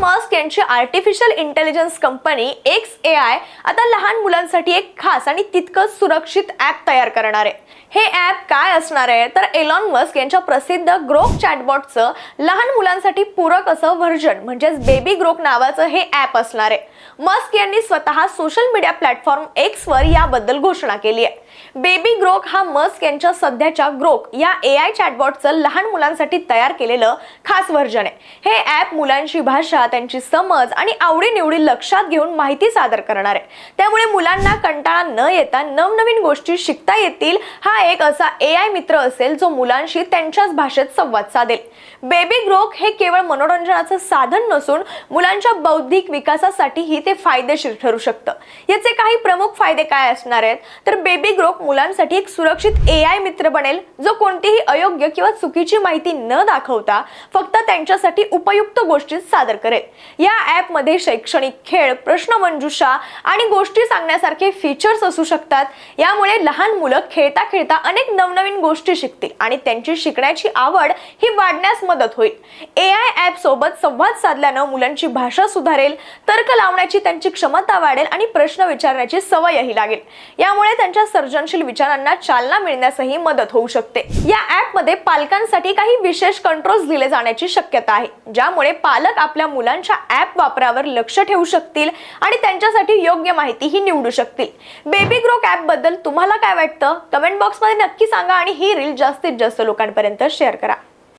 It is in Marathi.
मस्क यांची artificial intelligence company X A I आता लहान मुलांसाठी एक खास आणि तितकंच सुरक्षित ॲप तयार करणार आहे. हे ॲप काय असणार आहे? तर एलॉन मस्क यांच्या प्रसिद्ध ग्रोक चॅटबॉटचं लहान मुलांसाठी पूरक असं व्हर्जन म्हणजेच बेबी ग्रोक नावाचं हे ॲप असणार आहे. मस्क यांनी स्वतः सोशल मीडिया प्लॅटफॉर्म एक्सवर याबद्दल घोषणा केली आहे. बेबी ग्रोक हा मस्क यांच्या सध्याच्या ग्रोक या ए आय चॅटबॉटचं लहान मुलांसाठी तयार केलेलं खास व्हर्जन आहे. हे ॲप मुलांची भाषा त्यांची समज आणि आवडीनिवडी लक्षात घेऊन माहिती सादर करणार आहे. त्यामुळे मुलांना कंटाळा न येता नवनवीन गोष्टी शिकता येतील. हा एक असा ए आय मित्र असेल जो मुलांशी त्यांच्याच भाषेत संवाद साधेल. बेबी ग्रोक हे केवळ मनोरंजनाचं साधन नसून मुलांच्या बौद्धिक विकासासाठीही ते फायदेशीर ठरू शकतं. याचे काही प्रमुख फायदे काय असणार आहेत? तर बेबी ग्रोक मुलांसाठी एक सुरक्षित ए आय मित्र बनेल जो कोणतीही अयोग्य किंवा चुकीची माहिती न दाखवता फक्त त्यांच्यासाठी उपयुक्त गोष्टी सादर करेल. या ॲपमध्ये शैक्षणिक खेळ प्रश्नमंजुषा आणि गोष्टी सांगण्यासारखे फीचर्स असू शकतात. यामुळे लहान मुलं खेळता खेळता अनेक नवनवीन गोष्टी शिकतील आणि त्यांची शिकण्याची आवड ही वाढण्यास मदत होईल. ए आय ॲप सोबत संवाद साधल्यानं मुलांची भाषा सुधारेल तर्क लावण्याची त्यांची क्षमता वाढेल आणि प्रश्न विचारण्याची सवयही लागेल. यामुळे त्यांच्या सर्जनशील विचारांना चालना मिळण्यासही मदत होऊ शकते. या ऍपमध्ये पालकांसाठी काही विशेष कंट्रोल्स दिले जाण्याची शक्यता आहे ज्यामुळे पालक आपल्या मुला मुलांच्या ऍप वापरावर लक्ष ठेवू शकतील आणि त्यांच्यासाठी योग्य माहितीही निवडू शकतील. बेबी ग्रोक ऍपबद्दल तुम्हाला काय वाटतं? कमेंट बॉक्समध्ये नक्की सांगा आणि ही रील जास्तीत जास्त लोकांपर्यंत शेअर करा.